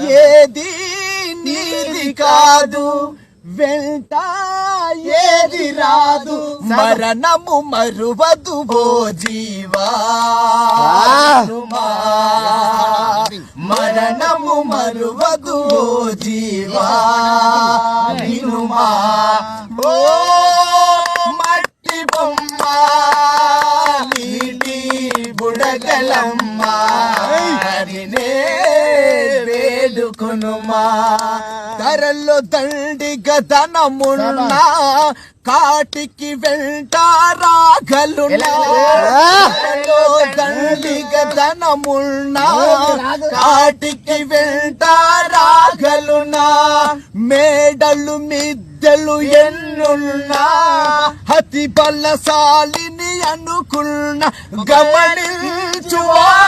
ఏది నీది కాదు వెంట ఏది రాదు మరణము మరువదు ఓ జీవా. మరణము మరువదు ఓ జీవా. వినుమా. ఓ మట్టి బొమ్మ నీటి బుడగలమ్మ. వేడుకొనుమా ధరల్లో దండిగ ధనమున్నా కాటికి వెంట రాగలున్నా ధరలో దండిగ ధనమున్నా కాటికి వెంట రాగలున్నా మేడలు మిద్దెలు ఎన్నున్నా అతి బలశాలిని అనుకున్న గమనించువాడు పైవాడు